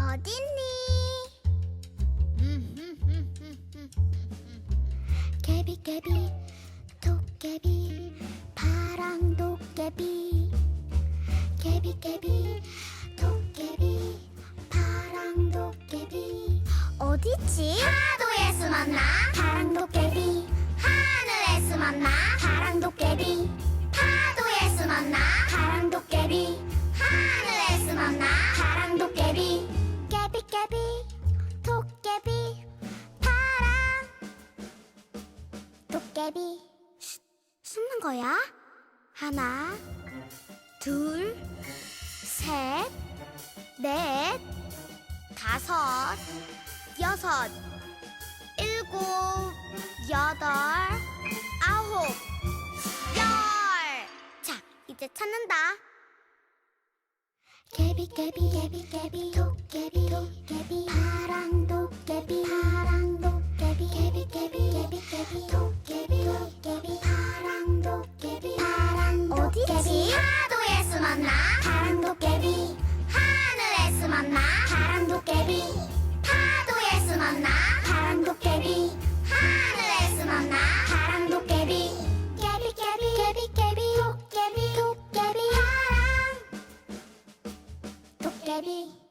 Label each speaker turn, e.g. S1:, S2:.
S1: 어딨니? 개비 개비 도깨비 파랑 도깨비 개비 개비 도깨비 파랑 도깨비 어디지? 파도에 숨었나? 파랑 도깨비 하늘에 숨었나? 파랑 도깨비 도깨비 쉿, 숨는 거야? 하나 둘 셋, 넷, 다섯, 여섯, 일곱, 여덟, 아홉, 열. 자, 이제 찾는다. 개비 개비 개비 baby.